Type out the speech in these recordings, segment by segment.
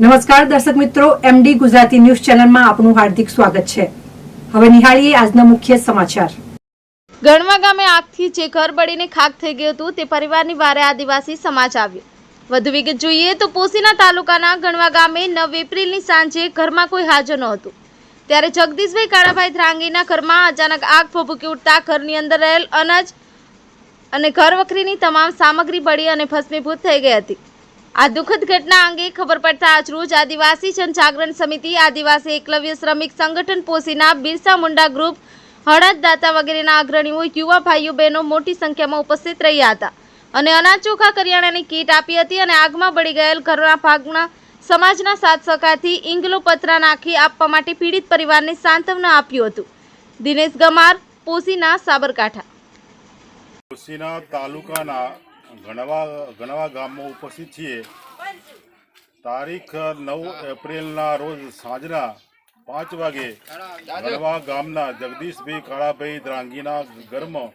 નમસ્કાર, દર્શક મિત્રો એમડી ગુજરાતી ન્યૂઝ ચેનલમાં આપનું હાર્દિક સ્વાગત છે. હવે નિહાળીએ આજના મુખ્ય સમાચાર. ગણવા ગામે આગથી જે ઘર બળીને ખાક થઈ ગયું હતું, તે પરિવારની વારે આદિવાસી સમાજ આવ્યો. વધુ વિગત જોઈએ તો પોસીના તાલુકાના ગણવા ગામે નવ એપ્રિલની સાંજે ઘરમાં કોઈ હાજર નહોતું. ત્યારે જગદીશભાઈ કાળાભાઈ ધ્રાંગીના ઘરમાં અચાનક આગ ભભૂકી ઉઠતા ઘરની અંદર રહેલ અનાજ અને ઘર વખરીની તમામ સામગ્રી બળી અને ભસ્મીભૂત થઈ ગઈ હતી. આ દુઃખદ ઘટના અંગે ખબર પડતા આજરોજ આદિવાસી જનજાગરણ સમિતિ, આદિવાસી એકલવ્ય શ્રમિક સંગઠન પોસીના બિરસા મુંડા ગ્રુપ હળદદાતા વગેરેના અગ્રણીઓ, યુવા ભાઈઓ, બહેનો મોટી સંખ્યામાં ઉપસ્થિત રહ્યા હતા અને અનાજ ચોખા કરિયાણાની કીટ આપી હતી અને આગમાં બળી ગયેલ ઘરના ભાગના સમાજના સાથ સહકારથી ઇંગલો પતરા નાખી આપવા માટે પીડિત પરિવારને સાંત્વના આપ્યું હતું. દિનેશ ગમાર, પોસીના સાબરકાંઠા. પોસીના તાલુકાના ઘણવા ઘણા ગામમાં ઉપસ્થિત છીએ. તારીખ નવ એપ્રિલના રોજ સાંજના પાંચ વાગે ઘણવા ગામના જગદીશભાઈ કાળાભાઈ દ્રાંગીના ઘરમાં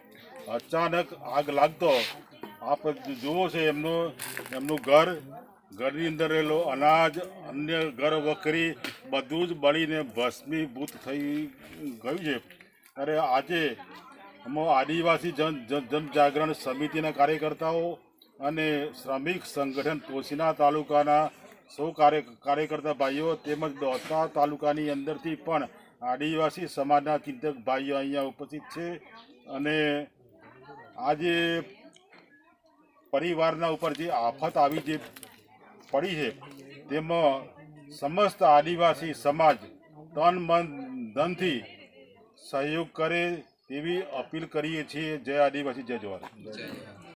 અચાનક આગ લાગતો આપ જુઓ છે એમનું એમનું ઘર. ઘરની અંદર રહેલો અનાજ, અન્ય ઘર વખરી બધું જ બળીને ભસ્મીભૂત થઈ ગયું છે. ત્યારે આજે અમે આદિવાસી જન જન જનજાગરણ સમિતિના કાર્યકર્તાઓ અને શ્રમિક સંગઠન તોસીના તાલુકાના સૌ કાર્ય કાર્યકર્તા ભાઈઓ તેમજ દોતા તાલુકાની અંદરથી પણ આદિવાસી સમાજના ચિંતક ભાઈઓ અહીંયા ઉપસ્થિત છે અને આજે પરિવારના ઉપર જે આફત આવી જે પડી છે, તેમાં સમસ્ત આદિવાસી સમાજ તન મન ધનથી સહયોગ કરે તેવી અપીલ કરીએ છીએ જય આદિવાસી જય જવાન